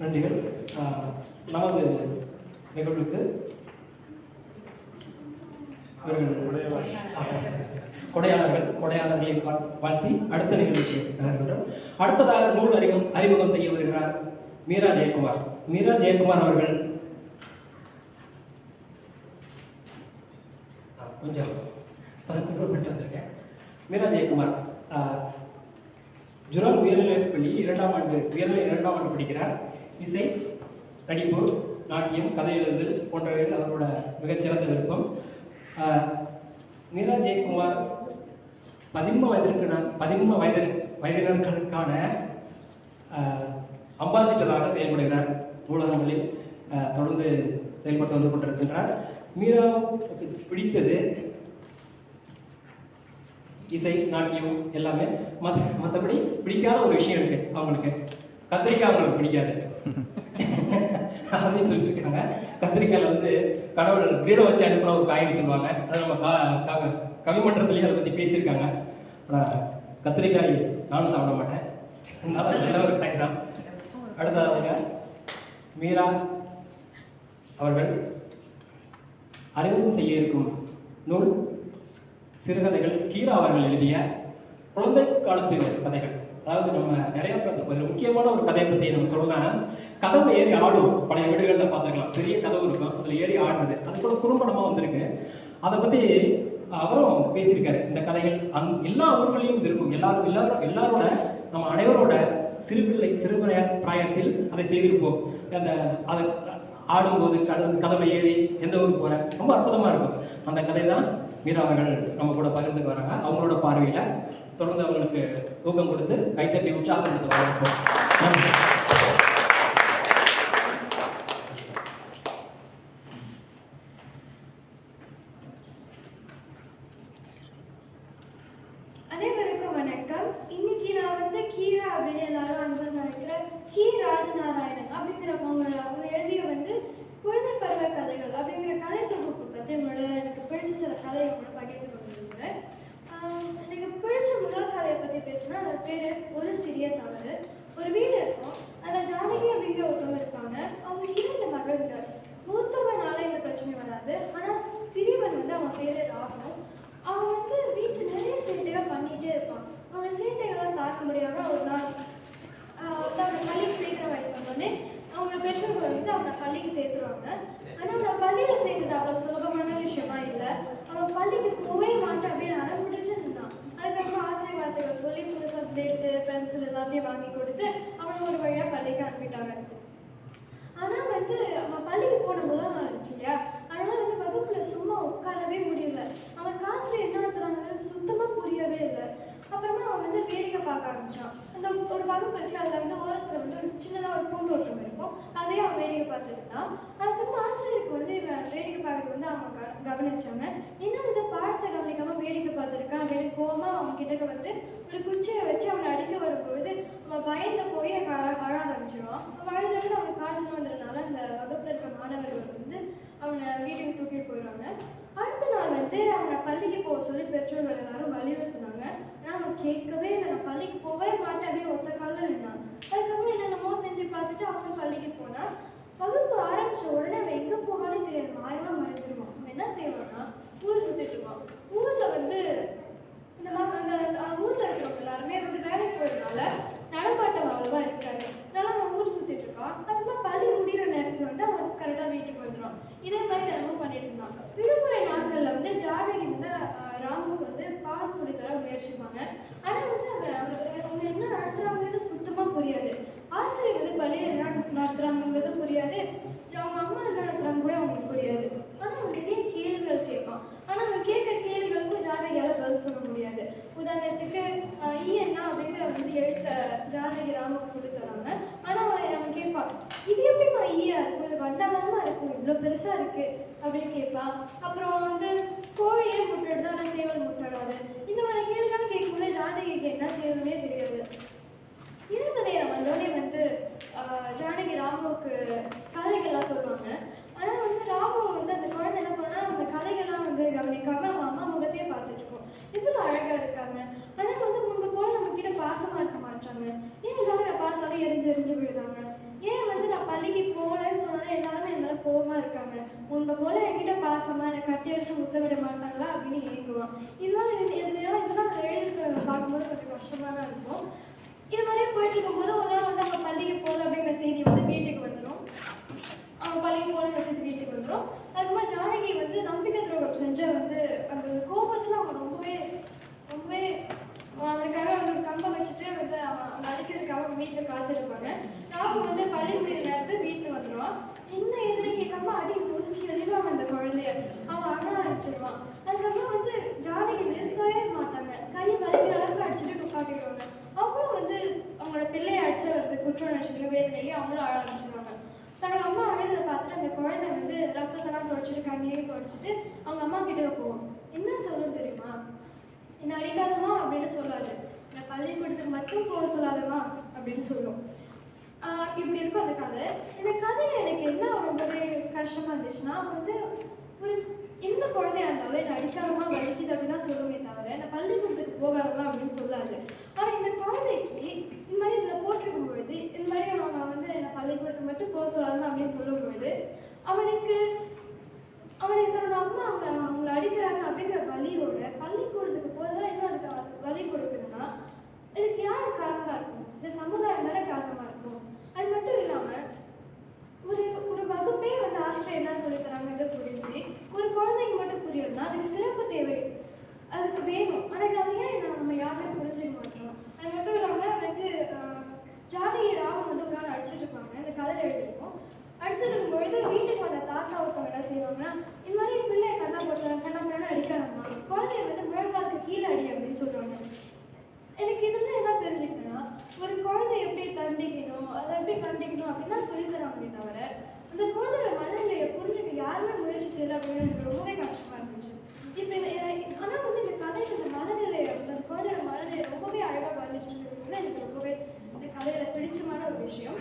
நன்றிகள். நமது நிகழ்வுக்கு கொடையாளர்கள் கொடையாளர்களை வாழ்த்தி அடுத்த நிகழ்ச்சி நகர்கின்றோம் அடுத்ததாக நூல் அறிமுகம் அறிமுகம் செய்ய வருகிறார் மீரா ஜெயக்குமார். மீரா ஜெயக்குமார் அவர்கள். கொஞ்சம் பதக்கப்பட்டு வந்திருக்கேன். மீரா ஜெயக்குமார் ஜுரம் உயர்நிலைப் பள்ளி இரண்டாம் ஆண்டு உயர்நிலை இரண்டாம் ஆண்டு படிக்கிறார். இசை நடிப்பு நாட்டியம் கதை எழுதுதல் போன்றவைகள் அவரோட மிகச்சிறந்த விருப்பம். மீரா ஜெயக்குமார் பதின்ம வயதிற்கு பதின்ம வயது வயதினர்களுக்கான அம்பாசிடராக செயல்படுகிறார் நூலகங்களில். தொடர்ந்து செயல்பட்டு வந்து கொண்டிருக்கின்றார். மீரா பிடித்தது? இசை நாட்டியம் எல்லாமே. மற்ற மற்றபடி பிடிக்காத ஒரு விஷயம் இருக்கு அவங்களுக்கு. கத்திரிக்காய் அவங்களுக்கு பிடிக்காது. அப்படின்னு சொல்லியிருக்காங்க கத்திரிக்காயில் வந்து கடவுள் வீட வச்சு அனுப்பின ஒரு காய்னு சொல்லுவாங்க. அதை நம்ம கா கவிமன்றத்துலேயே அதை பற்றி பேசியிருக்காங்க. ஆனால் கத்திரிக்காய் நானும் சாப்பிட மாட்டேன். நல்ல ஒரு காய் தான். அடுத்ததாக மீரா அவர்கள் அறிமுகம் செய்ய இருக்கும் நூல் சிறுகதைகள் கீரா அவர்கள் எழுதிய குழந்தை காலத்து கதைகள். அதாவது நம்ம நிறைய பேர் முக்கியமான ஒரு கதையை பற்றி நம்ம சொல்லலாம். கதவுல ஏறி ஆடும். பழைய வீடுகளில் பார்த்துருக்கலாம். பெரிய கதவு இருக்கும். அதில் ஏறி ஆடுறது அது கூட குறும்படமாக வந்திருக்கு. அதை பற்றி அவரும் பேசியிருக்காரு. இந்த கதைகள் அந் எல்லா ஊர்களையும் இது இருக்கும். எல்லாரும் எல்லாரும் எல்லாரோட நம்ம அனைவரோட சிறுபிள்ளை சிறு பிராயத்தில் அதை செய்திருப்போம். அந்த அதை ஆடும்போது கடல் கதவை ஏறி எந்த ஊருக்கு போகிற ரொம்ப அற்புதமாக இருக்கும். அந்த கதை தான் மீரா அவர்கள் நம்ம கூட பகிர்ந்துக்கு வராங்க. அவங்களோட பார்வையில் தொடர்ந்து அவங்களுக்கு ஊக்கம் கொடுத்து கைத்தட்டி உற்சாகப்படுத்த வரவேற்போம் நன்றி அனைவருக்கும் வணக்கம் இன்னைக்கு நான் வந்து கீரா அப்படின்னு எல்லாரும் வந்து நினைக்கிறேன் கி ராஜநாராயணன் அப்படிங்கிறவங்க அவங்க எழுதிய வந்து குழந்தை பருவ கதைகள் அப்படிங்கிற கதை தொகுப்பு பற்றி உங்களோட எனக்கு பிடிச்ச சில கதையை கூட பகிர்ந்து கொண்டிருக்கிறேன் எனக்கு பிடிச்ச முதல் கதையை பற்றி பேசணும்னா அதோட பேர் ஒரு சிறிய தவறு. ஒரு வீடு இருக்கும். அதில் ஜானகி அப்படிங்கிற ஒருத்தவங்க இருக்காங்க அவங்க இரண்டு மகள்கள். மூத்தவனால இந்த பிரச்சனை வராது. ஆனால் சிறியவன் வந்து அவன் பேரு ராகணும் அவன் வந்து வீட்டில் நிறைய சேட்டைகள் பண்ணிகிட்டே இருப்பான் அவனோட சேட்டைகள்லாம் தாக்க முடியாமல் ஒரு நாள் ஆஹ் வந்து அவனை பள்ளிக்கு சேர்க்குற வயசு வந்தோடனே அவங்களோட பெற்றோர்கள் வந்து அவனை பள்ளிக்கு சேர்த்துருவாங்க ஆனால் அவனை பள்ளியில் சேர்க்குறது அவ்வளோ சுலபமான விஷயமா இல்லை அவன் பள்ளிக்கு போகவே மாட்டான் அப்படின்னு அடம் பிடிச்சு இருந்தான் அதுக்கப்புறம் ஆசை வார்த்தைகள் சொல்லி புதுசாக ஸ்லேட்டு பென்சில் எல்லாத்தையும் வாங்கி கொடுத்து அவனை ஒரு வழியாக பள்ளிக்கு அனுப்பிட்டாங்க. ஆனா வந்து அவன் பள்ளிக்கு போன முதல் நாள் இருக்கு இல்லையா? அதனால வந்து வகுப்புல சும்மா உட்காரவே முடியல. அவன் கிளாஸ்ல என்ன நடத்துறாங்கன்னு சுத்தமா புரியவே இல்லை. அப்புறமா அவன் வந்து வேடிக்கை பார்க்க ஆரம்பிச்சான். அந்த ஒரு வகுப்பு இருக்கு அதுல வந்து ஓரத்துல வந்து ஒரு சின்னதா ஒரு பூந்தோட்டம் இருக்கும். அதையும் அவன் வேடிக்கை பார்த்துட்டு அதுக்கப்புறம் ஆசிரியருக்கு வந்து இவன் வேடிக்கை பார்க்கறது வந்து அவன் க- கவனிச்சாங்க. என்ன இந்த பாடத்தை கவனிக்க வேடிக்கை பார்த்துருக்கான் அப்படின்னு கோபமாக அவன் கிட்டக்க வந்து ஒரு குச்சியை வச்சு அவனை அடிக்க வரும்பொழுது அவன் பயந்து போய் அங்க அழ அழ ஆரம்பிச்சிடுவான். அவன் அவனுக்கு காய்ச்சல் வந்ததுனால அந்த வகுப்பில் இருக்கிற மாணவர்கள் வந்து அவனை வீட்டுக்கு தூக்கிட்டு போயிடுவாங்க. அடுத்த நாள் வந்து அவனை பள்ளிக்கு போக சொல்லி பெற்றோர்கள் எல்லாரும் வலியுறுத்தினாங்க. ஆனால் அவன் கேட்கவே இல்லை. நான் பள்ளிக்கு போகவே மாட்டேன் அப்படின்னு ஒத்த காலில் நின்னான். அதுக்கப்புறம் என்னென்னமோ செஞ்சு பார்த்துட்டு அவனும் பள்ளிக்கு போனான் வகுப்பு ஆரம்பிச்ச உடனே அவன் எங்கே போவானே தெரியாது மாயமா மறைஞ்சிருவான் அவன் என்ன செய்வான்னா ஊர் சுத்திட்டு இருப்பான் ஊர்ல வந்து இந்த மாதிரி அந்த அந்த ஊர்ல இருக்கிறவங்க எல்லாருமே வந்து வேலைக்கு போறதுனால நடப்பாட்டம் அவ்வளவா இருக்காது அதனால அவன் ஊர் சுத்திட்டு இருக்கான் அதுக்கப்புறம் பள்ளி முடிகிற நேரத்துல வந்து அவன் கரெக்டா வீட்டுக்கு வந்துடுவான் இதே மாதிரி தினமும் பண்ணிட்டு இருந்தான் விடுமுறை நாட்கள்ல வந்து ஜானகி வந்து ஆஹ், ராமுக்கு வந்து பாடம் சொல்லித் தர முயற்சிப்பாங்க ஆனா வந்து அவன் அவனுக்கு- அவங்க என்ன நடத்துறாங்கிறது சுத்தமா புரியாது ஆசிரியர் வந்து பள்ளியில் என்ன நடத்துறாங்கிறது புரியாது அவங்க அம்மா என்ன நடத்துறாங்க கூட அவங்களுக்கு புரியாது ஆனா அவன் நிறைய கேள்விகள் கேட்பான் ஆனா அவன் கேட்குற கேள்விகளுக்கும் ஜானகியால பதில் சொல்ல முடியாது உதாரணத்துக்கு ஆஹ், ஈ என்ன அப்படிங்கிற வந்து எழுத்த ஜானகி ராமுக்கு சொல்லி தராங்க ஆனா அவன் அவன் கேட்பான் இது எப்படிமா ஈயா இருக்கும் இது வண்டாதனமா பெருசா இருக்கு அப்படின்னு கேட்பா. அப்புறம் வந்து கோழி ஏன் முட்டையிடுது சேவல் முட்டையிடாது இந்த மாதிரி கேள்விலாம் கேட்கும்போது ஜானகிக்கு என்ன செய்யறதுனே தெரியாது. இறந்த நேரம் வந்தோடனே வந்து ஆஹ், ஜானகி ராமுவுக்கு கதைகள்லாம் சொல்லுவாங்க. ஆனா வந்து ராமு வந்து அந்த குழந்தை என்ன பண்ணா அந்த கதைகள்லாம் வந்து கவனிக்காம அவங்க அம்மா முகத்தையே பார்த்துட்டு இருக்கும் இவ்வளவு அழகா இருக்காங்க ஆனா வந்து முன்பு போல நம்ம கிட்ட பாசமா இருக்க மாட்டாங்க ஏன் எல்லாரும் நான் பார்த்தாலும் எரிஞ்சு எரிஞ்சு விழுறாங்க ஏன் வந்து சந்தோஷமா உங்க போல என்கிட்ட பாசமா எனக்கு கட்டி அடிச்சு முத்த விட மாட்டாங்களா அப்படின்னு ஏங்குவான். இதெல்லாம் இது- இதெல்லாம் இதெல்லாம் எழுதிருக்கிறத பார்க்கும்போது கொஞ்சம் கஷ்டமா தான் இருக்கும். இது மாதிரியே போயிட்டு இருக்கும்போது ஒரு நாள் வந்து அவங்க பள்ளிக்கு போகல அப்படிங்கிற செய்தி வந்து வீட்டுக்கு வந்துடும் அவன் பள்ளிக்கு போகல செய்தி வீட்டுக்கு வந்துடும் அதுக்கப்புறம் ஜானகி வந்து நம்பிக்கை துரோகம் செஞ்ச வந்து அந்த கோபத்தில் அவன் ரொம்பவே ரொம்பவே அவனுக்காக அவங்க கம்பை வச்சுட்டு வந்து அவன் அவன் அடிக்கிறதுக்காக அவங்க வீட்டில் காத்திருப்பாங்க. ராகு வந்து பள்ளி முடிகிற நேரத்தில் வீட்டுக்கு வந்துடுவான் என்ன எதிரி கேட்காம அடி நொறுக்கி அடிவாங்க அந்த குழந்தைய. அவன் அழ அடிச்சிருவான். அதுக்கப்புறம் வந்து ஜானகி நிறுத்தவே மாட்டாங்க. கை வலிக்கிற அளவுக்கு அடிச்சுட்டு துப்பாட்டிடுவாங்க அவங்களும் வந்து அவங்களோட பிள்ளையை அடிச்ச வந்து குற்ற உணர்ச்சியிலையும் வேதனையிலேயே அவங்களும் அழ ஆரம்பிச்சிருவாங்க. தன்னோட அம்மா அழுறதை பார்த்துட்டு அந்த குழந்தை வந்து ரத்தத்தெல்லாம் துடைச்சிட்டு கண்ணீரையும் துடைச்சிட்டு அவங்க அம்மா கிட்ட போவோம் என்ன சொல்லும் தெரியுமா? என்ன அடிக்காதமா அப்படின்னு சொல்லாது. என்னை பள்ளிக்கூடத்துக்கு மட்டும் போக சொல்லாதமா அப்படின்னு சொல்லும். இப்படி இருக்கும் அந்த கதை. இந்த கதையில எனக்கு என்ன ரொம்பவே கஷ்டமா இருந்துச்சுன்னா வந்து ஒரு எந்த குழந்தையா இருந்தாலும் என்ன அடிக்காதமா வலிக்குது அப்படின்னு தான் சொல்லுமே தவிர நான் பள்ளிக்கூடத்துக்கு போகாதமா அப்படின்னு சொல்லாது. ஆனா இந்த குழந்தைக்கு இந்த மாதிரி இதுல போட்டிருக்கும் பொழுது இந்த மாதிரி அவன் வந்து என்ன பள்ளிக்கூடத்துக்கு மட்டும் போக சொல்லாதான் அப்படின்னு சொல்லும் பொழுது அவனுக்கு அவனுக்கு தன்னோட அம்மா அவங்க அவங்கள அடிக்கிறாங்க அப்படிங்கிற வழியோட பள்ளிக்கூடத்துக்கு போகிறதா இன்னும் அதுக்கு வழி கொடுக்குதுன்னா இதுக்கு யார் காரணமா இருக்கும் இந்த சமுதாயம் தானே காரணமா இருக்கும் அது மட்டும் இல்லாம ஒரு ஒரு வகுப்பே வந்து ஆசிரியர் என்ன சொல்லி தராங்க புரிஞ்சு ஒரு குழந்தைக்கு மட்டும் புரியணும்னா அதுக்கு சிறப்பு தேவை அதுக்கு வேணும் ஆனால் அதை ஏன் என்ன நம்ம யாருமே புரிஞ்சுக்க மாட்டோம் அது மட்டும் இல்லாமல் வந்து ஆஹ், ஜானகி ராமன் வந்து ஒரு நாள் அடிச்சிட்டு இருப்பாங்க இந்த கதையில் எழுதியிருக்கோம் அடிச்சிட்டு இருக்கும்பொழுது வீட்டுக்கு வந்த தாத்தா ஒருத்தவங்க என்ன செய்வாங்கன்னா இந்த மாதிரி பிள்ளைய கண்ணா போட்டுறாங்க கண்ணா போட்டு அடிக்காதம்மா குழந்தைய வந்து முழங்காலுக்கு கீழே அடி அப்படின்னு சொல்லுவாங்க எனக்கு இதுல என்ன தெரிஞ்சுக்கணும்னா ஒரு குழந்தை எப்படி தண்டிக்கணும் அதை எப்படி கண்டிக்கணும் அப்படின்னு தான் சொல்லி தராங்களே தவிர அந்த குழந்தையோட மனநிலையை புரிஞ்சுக்க முயற்சி செய்யல அப்படின்னு எனக்கு ரொம்பவே கஷ்டமா இருந்துச்சு. இப்போ இந்த ஆனா வந்து இந்த கதையில இந்த மனநிலை அந்த குழந்தையோட மனநிலை ரொம்பவே அழகா வர்ணிச்சிருக்கிறது எனக்கு ரொம்பவே இந்த கதையில பிடிச்சமான ஒரு விஷயம்.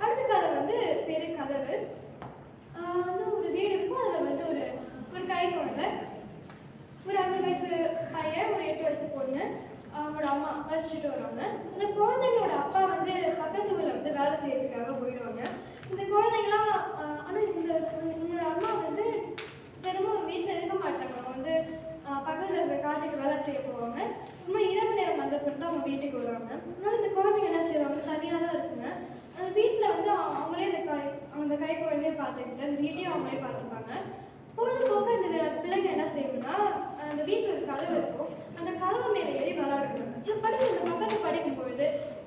அடுத்த கதை வந்து பெரிய கதவு. வந்து ஒரு வீடு இருக்கும். அதுல வந்து ஒரு ஒரு கை குழந்தை. ஒரு அஞ்சு வயசு பையன் ஒரு எட்டு வயசு பொண்ணு. அவங்களோட அம்மா வச்சுட்டு வருவாங்க. அந்த குழந்தைங்களோட அப்பா வந்து பக்கத்து ஊரில் வந்து வேலை செய்யறதுக்காக போயிடுவாங்க இந்த குழந்தைங்களாம் ஆஹ் ஆனா இந்த என்னோட அம்மா வந்து தினமும் வீட்டில் இருக்க மாட்டாங்க அவங்க வந்து ஆஹ் பக்கத்துல இருக்கிற காட்டுக்கு வேலை செய்ய போவாங்க ரொம்ப இரவு நேரம் வந்த பிறகு தான் அவங்க வீட்டுக்கு வருவாங்க அதனால இந்த குழந்தைங்க என்ன செய்வாங்க தனியாக தான் இருக்குங்க அந்த வீட்டில் வந்து அவங்க- அவங்களே அந்த கை அந்த கை குழந்தைய பார்த்துக்கிட்டு அந்த வீட்டையும் அவங்களே பார்த்துப்பாங்க பொழுதுபோக்க இந்த வே- பிள்ளைங்க என்ன செய்யும்னா அந்த வீட்டில் ஒரு கதவு இருக்கும் மரம் மேலே ஏறி விளாடுவாங்க இது படிக்கும் இந்த பக்கத்தை படிக்கும் பொழுது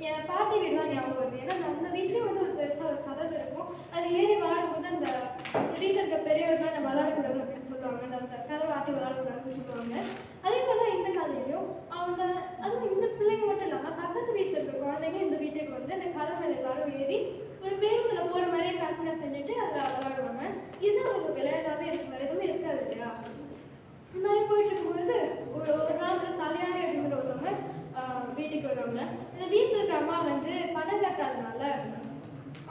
என் பாட்டி வீடுலாம் ஞாபகம் வருது. ஏன்னா அந்த வீட்லேயும் வந்து ஒரு பெருசாக ஒரு கதவு இருக்கும். அது ஏறி விளாடும்போது அந்த வீட்டில் இருக்க பெரியவர்கள் நம்ம விளாடக்கூடாது அப்படின்னு சொல்லுவாங்க. அந்த அந்த கதவை ஆட்டி விளாடக்கூடாதுன்னு சொல்லுவாங்க. அதே போல் இந்த கதையிலையும் அவங்க அதுவும் இந்த பிள்ளைங்க மட்டும் இல்லாமல் பக்கத்து வீட்டில் இருக்க குழந்தைங்க இந்த வீட்டுக்கு வந்து அந்த கதவு மேலே எல்லாரும் ஏறி ஒரு பேருந்தில் போகிற மாதிரியே கற்பனை செஞ்சுட்டு அதில் விளாடுவாங்க இது அவங்களுக்கு விளையாட்டாகவே இருக்கிற மாதிரி எதுவுமே இருக்காது இல்லையா? இந்த மாதிரி போயிட்டு இருக்கும்போது ஒரு ஒரு நாள் வந்து தலையாரி அப்படிங்கிற ஒருத்தவங்க வீட்டுக்கு வருவாங்க. இந்த வீட்டில் இருக்க அம்மா வந்து பணம் கட்டாதனால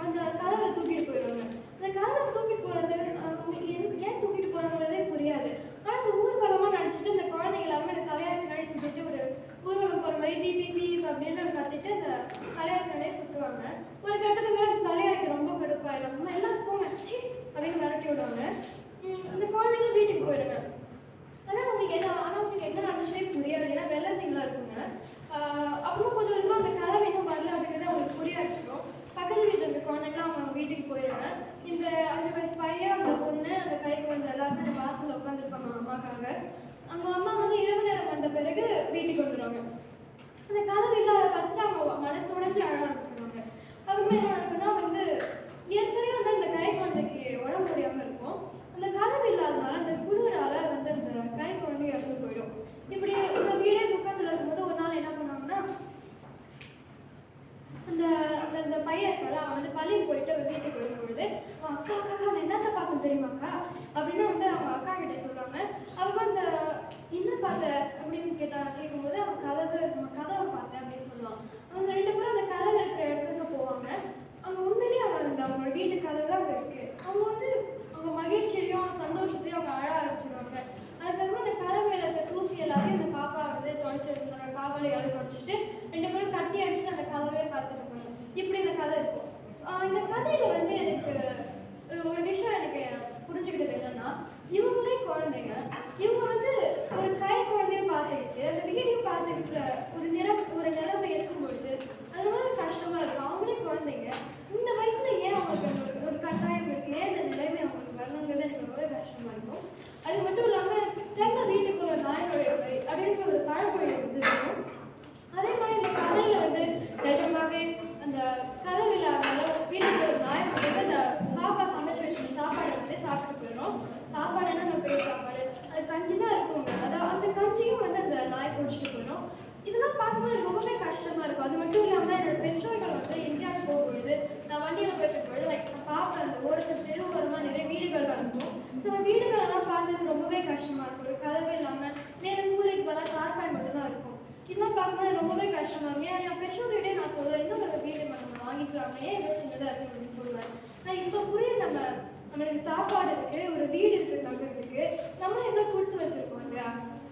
அந்த கதவை தூக்கிட்டு போயிடுவாங்க. அந்த கதவை தூக்கிட்டு போகிறது உங்களுக்கு ஏன் ஏன் தூக்கிட்டு போகிறாங்கிறதே புரியாது ஆனால் அந்த ஊர்வலமாக நினச்சிட்டு அந்த குழந்தைங்க எல்லாருமே அந்த தலையாரி முன்னாடி சுற்றிட்டு ஒரு ஊர்வலம் போகிற மாதிரி பீ பீ பீ அப்படின்னு கத்திட்டு அந்த தலையாரி முன்னாடியே சுற்றுவாங்க ஒரு கட்டத்துக்கு மேலே அந்த தலையாரிக்கு ரொம்ப கடுப்பாயிடும் அம்மா எல்லாம் போங்க சி அப்படின்னு விரட்டி விடுவாங்க உம், அந்த குழந்தைங்க வீட்டுக்கு போயிடுங்க ஆனா உங்களுக்கு என்ன ஆனா உங்களுக்கு என்ன நடந்துச்சே புரியாது ஏன்னா வெள்ளத்தீங்களா இருக்குங்க ஆஹ் அப்புறம் கொஞ்சம் கொஞ்சமா அந்த கதவை இன்னும் வரல அப்படிங்கிறது அவங்களுக்கு புரிய ஆரம்பிச்சிடும் பக்கத்து வீட்டில் இருக்க குழந்தைங்களாம் அவங்க வீட்டுக்கு போயிடுங்க இந்த அஞ்சு வயசு பையன் அந்த பொண்ணு அந்த கை குழந்தை எல்லாருமே அந்த வாசல்ல உட்காந்துருப்பாங்க அம்மாக்காக அவங்க அம்மா வந்து இரவு நேரம் வந்த பிறகு வீட்டுக்கு வந்துடுவாங்க அந்த கதவு இல்லாத பார்த்துட்டு அவங்க மனசு உடைஞ்சு அழ ஆரம்பிச்சிருவாங்க. அவங்க என்ன நடக்குன்னா வந்து ஏற்கனவே வந்து அந்த கை குழந்தைக்கு உடம்பு முடியாமல் இருக்கும். அந்த கதவு இல்லாதனால அந்த குளிரால வந்து அந்த கை குழந்தை இறந்து போயிடும். இப்படி இந்த வீடே துக்கத்தில் இருக்கும்போது ஒரு நாள் என்ன பண்ணுவாங்கன்னா அந்த அந்த அந்த பையன் இருக்கல அவன் வந்து பள்ளிக்கு போயிட்டு அவன் வீட்டுக்கு வரும்பொழுது அவன் அக்கா அக்கா அக்கா அவன் என்னத்த பார்க்கணும் தெரியுமாக்கா அப்படின்னு வந்து அவங்க அக்கா கிட்ட சொல்றாங்க அவங்க அந்த என்ன பார்த்த அப்படின்னு கேட்டா கேட்கும்போது அவன் கதவை நம்ம கதவை பார்த்தேன் அப்படின்னு சொல்லுவான் அவங்க ரெண்டு பேரும் அந்த கதவை இருக்கிற இடத்துக்கு போவாங்க. அங்க உண்மையிலேயே அவன் அந்த அவங்களோட வீட்டு கதவு தான் அங்க இருக்கு. அவங்க வந்து அவங்க மகிழ்ச்சியிலையும் சந்தோஷத்தையும் அவங்க அழ ஆரம்பிச்சிருவாங்க. அதுக்கப்புறம் அந்த கதவு மேல இருக்க தூசி எல்லாத்தையும் அந்த பாப்பா வந்து தொடச்சி தன்னோட காவலையால தொடச்சிட்டு ரெண்டு பேரும் கட்டி அடிச்சுட்டு அந்த கதவே பார்த்துருப்பாங்க இப்படி இந்த கதை இருக்கும். இந்த கதையில வந்து எனக்கு ஒரு- ஒரு விஷயம் எனக்கு புரிஞ்சுக்கிட்டது என்னன்னா இவங்களே குழந்தைங்க இவங்க வந்து ஒரு கை குழந்தைய பார்த்துக்கிட்டு அந்த வீடியோ பார்த்துக்கிட்டு ஒரு நிறம் ஒரு நிலைமை இருக்கும்பொழுது அது ரொம்ப கஷ்டமா இருக்கும் அவங்களே குழந்தைங்க இந்த வயசுல ஏன் அவங்களுக்கு அந்த ஒரு- ஒரு கட்டாயம் இருக்கு ஏன் இந்த நிலைமை அவங்களுக்கு வரணுங்கிறது கஷ்டமாக இருக்கும் அது மட்டும் இல்லாமல் தென்ன வீட்டுக்கு ஒரு நாய் நுழைவை அப்படின்ற ஒரு பழமொழி வந்து இருக்கும் அதே மாதிரி இந்த கதையில் வந்து நிஜமாவே அந்த கதவில் இருந்தாலும் வீட்டுக்கு ஒரு நாய் வந்து அந்த பாப்பா சமைச்சு வச்சு சாப்பாடு வந்து சாப்பிட்டு போயிடும். சாப்பாடுன்னா அந்த பேர் சாப்பாடு? அது கஞ்சி தான் இருக்கும் அதான் அந்த கஞ்சியும் வந்து அந்த நாய் குடிச்சிட்டு போயிடும். இதெல்லாம் பார்க்கும்போது ரொம்பவே கஷ்டமாக இருக்கும். அது மட்டும் இல்லாமல் என்னோட பெற்றோர்கள் வந்து எங்கேயாவது போகும்பொழுது நான் வண்டியில போயிட்டு பொழுது லைக் நான் பார்ப்பேன் அந்த ஓரத்தில் தெரு ஓரமா நிறைய வீடுகள் இருக்கும் சில வீடுகள் எல்லாம் பார்க்கறது ரொம்பவே கஷ்டமா இருக்கும். ஒரு கதவு இல்லாம மேலும் கூரைக்கு பதிலாக தார்பாய் மட்டும் தான் இருக்கும். இதெல்லாம் பார்க்கும்போது ரொம்பவே கஷ்டமா இருக்கும். ஏன் என் பெற்றோர்கிட்டே நான் சொல்றேன் இன்னும் ஒரு வீடு நம்ம வாங்கிக்கலாமே ஏன் இவ்வளோ சின்னதா இருக்கு அப்படின்னு சொல்லுவேன். நான் இப்போ புரிய நம்ம நம்மளுக்கு சாப்பாடு இருக்கு ஒரு வீடு இருக்கு தங்குறதுக்கு நம்ம என்ன கொடுத்து வச்சிருக்கோம் இல்லையா?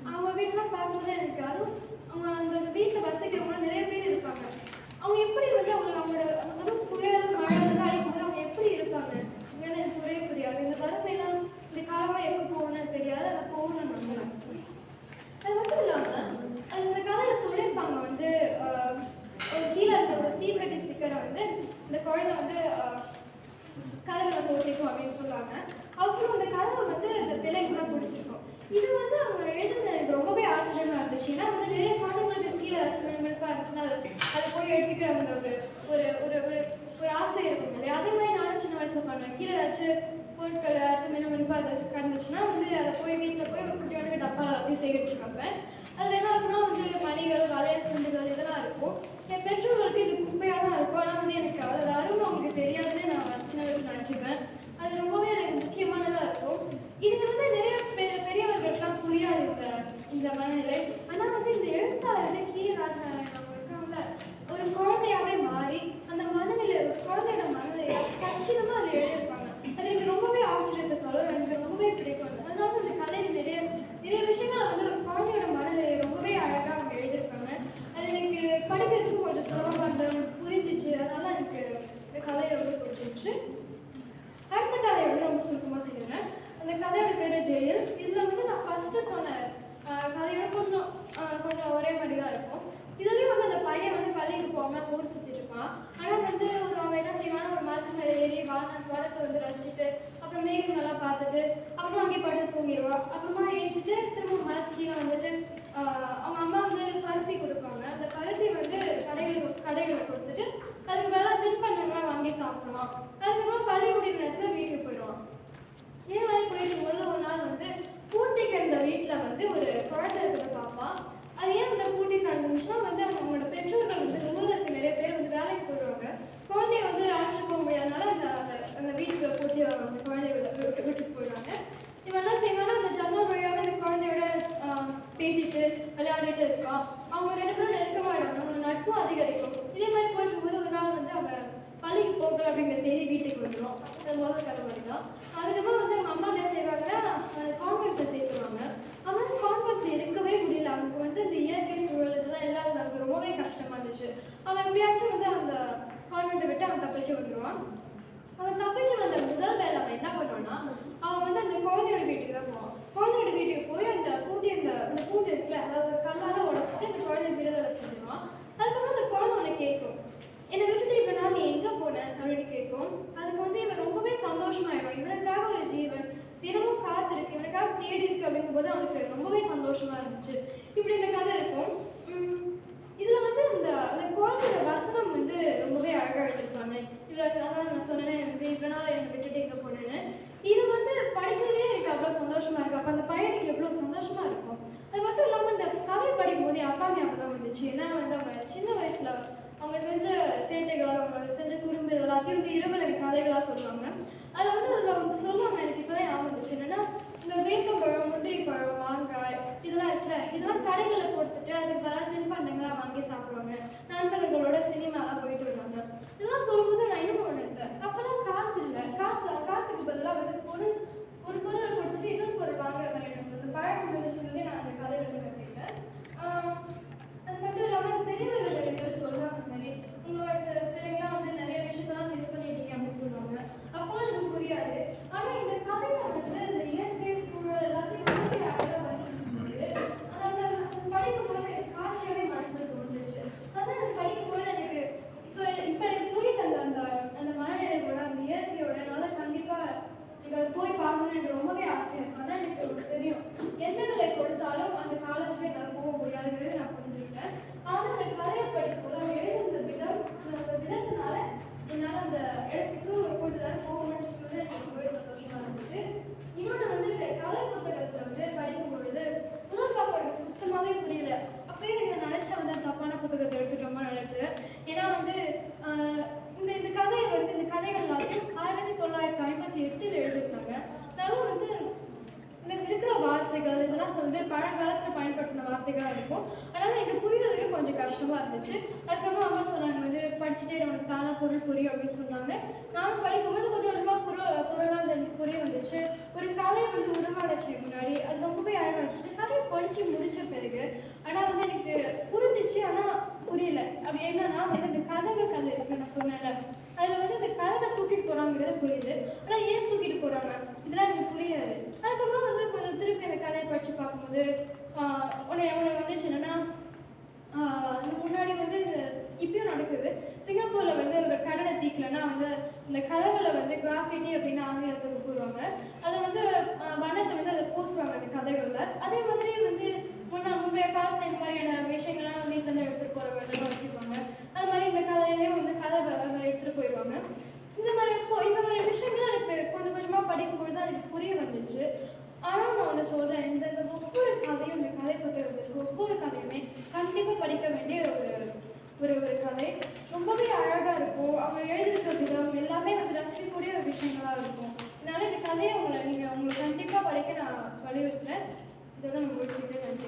அவங்க வீடெல்லாம் பார்க்கும்போது எனக்கு அதுவும் அவங்க அந்த வீட்டில் வசிக்கிறவங்க நிறைய பேர் இருப்பாங்க. அவங்க எப்படி வந்து அவங்க அவங்களோட அதுவும் புயல் மழை அதெல்லாம் அடிக்கும்போது அவங்க எப்படி இருப்பாங்க என்னன்னு எனக்கு புரிய புரியாது இந்த வறுமையெல்லாம் இந்த காலம் எப்போ போகணும்னு தெரியாது அதை போகணும்னு நம்புறேன் அது மட்டும் இல்லாம அது இந்த கதையில சொல்லியிருப்பாங்க வந்து ஆஹ், ஒரு கீழே இருந்த ஒரு தீப்பெட்டி ஸ்டிக்கரை வந்து இந்த குழந்தை வந்து ஆஹ், கதவை வந்து ஒட்டிக்கும் அப்படின்னு சொல்லுவாங்க அப்புறம் அந்த கதவை வந்து அந்த பிள்ளை கூட பிடிச்சிருக்கும் இது வந்து அவங்க எழுதுனது எனக்கு ரொம்பவே ஆச்சரியமா இருந்துச்சு ஏன்னா வந்து நிறைய குழந்தைங்களுக்கு கீழே ஏதாச்சும் மிளமிழப்பா இருந்துச்சுன்னா அது அதை போய் எடுத்துக்கிற அந்த ஒரு ஒரு ஒரு ஒரு ஒரு ஆசை இருக்கும் இல்லையா அதே மாதிரி நானும் சின்ன வயசுல பண்ணேன் கீழே ஏதாச்சும் பொருட்கள் ஏதாச்சும் மிளமிழப்பா ஏதாச்சும் வந்து அதை போய் வீட்டில் போய் ஒரு குட்டியோட டப்பா அப்படியே சேகரிச்சு வைப்பேன். அதில் என்ன இருக்குன்னா வந்து மணிகள் வளையல் துண்டுகள் இதெல்லாம் இருக்கும். என் பெற்றோர்களுக்கு இது குப்பையாக தான் இருக்கும். ஆனால் வந்து எனக்கு அதோட அருமை அவங்களுக்கு தெரியாதுன்னு நான் சின்ன வயசு நினச்சிப்பேன். அது ரொம்பவே எனக்கு முக்கியமானதாக இருக்கும் இது வந்து நிறைய பெ- பெரியவர்களுக்கெல்லாம் புரியாது இந்த இந்த மனநிலை ஆனால் வந்து இந்த எழுத்தாளர் வந்து கீ ராஜநாராயணன் அவங்க இருக்காங்கல்ல ஒரு குழந்தையாவே மாறி அந்த மனநிலை ஒரு குழந்தையோட மனநிலையை கச்சிதமாக அதில் எழுதியிருப்பாங்க அது எனக்கு ரொம்பவே ஆச்சரியத்தை தரும் எனக்கு ரொம்பவே பிடிக்கும் அது. அதனால இந்த கதையில் நிறைய நிறைய விஷயங்களை வந்து ஒரு குழந்தையோட மனநிலையை ரொம்பவே அழகாக அவங்க எழுதியிருப்பாங்க அது எனக்கு படிக்கிறதுக்கு கொஞ்சம் சுலபமாக இருந்தது புரிஞ்சிச்சு அதனால எனக்கு இந்த கதை ரொம்ப பிடிச்சிருச்சு அடுத்த கதையை வந்து ரொம்ப சுருக்கமாக சொல்லிடுறேன் அந்த கதையோட பேர் ஜெயில் இதில் வந்து நான் ஃபஸ்ட்டு சொன்ன ஆஹ், கதையோட கொஞ்சம் ஆஹ், கொஞ்சம் ஒரே மாதிரி தான் இருக்கும் இதுலேயும் வந்து அந்த பையன் வந்து பள்ளிக்கு போகாமல் ஊர் சுற்றிட்டு ஆனால் வந்து ஒரு அவன் என்ன செய்வான் ஒரு மரத்து மேலே ஏறி வான வானத்தை வந்து ரசிச்சுட்டு அப்புறம் மேகங்கள்லாம் பார்த்துட்டு அப்புறம் அங்கேயே படுத்து தூங்கிடுவான். அப்புறமா ஏஞ்சிட்டு திரும்ப மரத்து கீழே வந்துட்டு அவங்க அம்மா வந்து பருத்தி கொடுப்பாங்க அந்த பருத்தி வந்து கடைகளுக்கு கடைகளில் கொடுத்துட்டு அதுக்கு மேலே தின்பண்டங்கள்லாம் வாங்கி சாப்பிடுவான் அதுக்கப்புறம் பள்ளி முடிகிற நேரத்தில் வீட்டுக்கு போயிடுவான் இதே மாதிரி போயிட்டு பொழுது ஒரு நாள் வந்து பூட்டி கிடந்த வீட்டில் வந்து ஒரு குழந்தை இருக்கிறத பார்ப்பான் அது ஏன் வந்து பூட்டி கிடந்துச்சுன்னா வந்து அவங்களோட பெற்றோர்கள் வந்து தூரத்துக்கு நிறைய பேர் வந்து வேலைக்கு போயிடுவாங்க குழந்தைய வந்து அழைச்சிட்டு போக முடியாதனால அந்த அந்த அந்த வீட்டுக்குள்ள பூட்டி அந்த குழந்தைய விட்டு விட்டு- விட்டுட்டு போயிடுவாங்க இவன் என்ன செய்வானா அந்த ஜன்னல் வழியாக அந்த குழந்தையோட ஆஹ், பேசிட்டு விளையாடிட்டு இருப்பான் அவங்க ரெண்டு பேரும் நெருக்கமாயிடுவாங்க அவங்க நட்பும் அதிகரிக்கும் இதே மாதிரி போயிட்டு போது ஒரு நாள் வந்து அவன் பள்ளிக்கு போகல அப்படிங்கிற செய்தி அது முதல் கதை தான் அதுக்கப்புறம் வந்து அவங்க அம்மா என்ன செய்வாங்கன்னா கான்வென்ட்டில் சேர்த்துருவாங்க. ஆனால் கான்வென்ட்டில் இருக்கவே முடியல. அவனுக்கு வந்து இந்த இயற்கை சூழல் இதெல்லாம் இல்லாத நமக்கு ரொம்பவே கஷ்டமா இருந்துச்சு. அவன் எப்படியாச்சும் வந்து அந்த கான்வென்ட்டை விட்டு அவன் தப்பிச்சு வந்துடுவான் அவன் தப்பிச்சு வந்த முதல் வேலை அவன் என்ன பண்ணுவான்னா அவன் வந்து அந்த குழந்தையோட வீட்டுக்கு தான் போவான். குழந்தையோட வீட்டுக்கு போய் அந்த பூட்டி அந்த அந்த பூட்டு இருக்குல்ல அதாவது ஒரு கல்லால உடைச்சிட்டு அந்த குழந்தைய விடுதலை செஞ்சிருவான் அதுக்கப்புறம் அந்த குழந்தை உன்னை கேட்கும் என்னை விட்டுட்டு இப்ப நான் நீ எங்க போன அப்படின்னு கேட்கும் அதுக்கு வந்து இவன் ரொம்பவே சந்தோஷமாயிடும் இவனுக்காக ஒரு ஜீவன் தினமும் காத்திருக்கு இவனுக்காக தேடி போது அவனுக்கு ரொம்பவே சந்தோஷமா இருந்துச்சு. இப்படி இந்த கதை இருக்கும். இதில் இதுல வந்து அந்த அந்த குழந்தையோட வசனம் வந்து ரொம்பவே அழகா எழுதிருப்பாங்க இதுல அதான் நான் சொன்னேன் வந்து இவ்வளவு நாள் என்னை விட்டுட்டு எங்க போனேன்னு. இது வந்து படிக்கிறதே எனக்கு அவ்வளவு சந்தோஷமா இருக்கு. அப்ப அந்த பையனுக்கு எவ்வளவு சந்தோஷமா இருக்கும். அது மட்டும் இல்லாம இந்த கதை படிக்கும் போது அப்பா ஞாபகம் வந்துச்சு. ஏன்னா வந்து அவங்க சின்ன வயசுல அவங்க செஞ்ச சேட்டைகள் அவங்க செஞ்ச குறும்பு இது எல்லாத்தையும் வந்து இரவு எனக்கு கதைகளா சொல்லுவாங்க. அதில் வந்து அதில் அவங்க சொல்லுவாங்க 对啊，对吧？ஆச்சு முன்னாடி அது ரொம்பவே அழகாக இருந்துச்சு. கதையை படித்து முடிச்ச பிறகு ஆனால் வந்து எனக்கு புரிஞ்சிச்சு ஆனால் புரியல. அப்படி என்னன்னா வந்து இந்த கதவை கதை இருக்கு நான் சொன்னேன்ல. அதில் வந்து இந்த கதவை தூக்கிட்டு போகிறாங்கிறது புரியுது. ஆனால் ஏன் தூக்கிட்டு போகிறாங்க இதெல்லாம் எனக்கு புரியாது. அதுக்கப்புறம் வந்து கொஞ்சம் திருப்பி அந்த கதையை படித்து பார்க்கும்போது ஆஹ் உன்னை உன்னை வந்துச்சு என்னன்னா முன்னாடி வந்து இப்பயும் நடக்குது. சிங்கப்பூர்ல வந்து ஒரு கடலை தீக்கலன்னா வந்து இந்த கதவுல வந்து கிராஃபிட்டி அப்படின்னு ஆங்கிலத்தை கூறுவாங்க அதை வந்து வண்ணத்தை வந்து அதை பூசுவாங்க அந்த கதைகளில் அதே மாதிரி வந்து முன்னா முந்தைய காலத்துல இந்த மாதிரியான விஷயங்கள்லாம் வீட்டுல இருந்து எடுத்துட்டு போற வேலை அது மாதிரி இந்த கதையிலேயே வந்து கதை அதை எடுத்துட்டு போயிடுவாங்க. இந்த மாதிரி இப்போ இந்த மாதிரி விஷயங்கள்லாம் எனக்கு கொஞ்சம் கொஞ்சமா படிக்கும்போது தான் எனக்கு புரிய வந்துச்சு. ஆனால் நான் ஒன்று சொல்கிறேன் இந்த ஒவ்வொரு கதையும் இந்த கதை புத்தகத்தில் ஒவ்வொரு கதையுமே ஒரு ஒரு கதை ரொம்பவே அழகாக இருக்கும். அவங்க எழுதியிருக்க விதம் எல்லாமே வந்து ரசிக்கக்கூடிய ஒரு விஷயங்களாக இருக்கும். அதனால இந்த கதையை அவங்கள நீங்கள் உங்களுக்கு கண்டிப்பாக படிக்க நான் வலியுறுத்துகிறேன் இதோட நம்ம முடிச்சுட்டு நன்றி.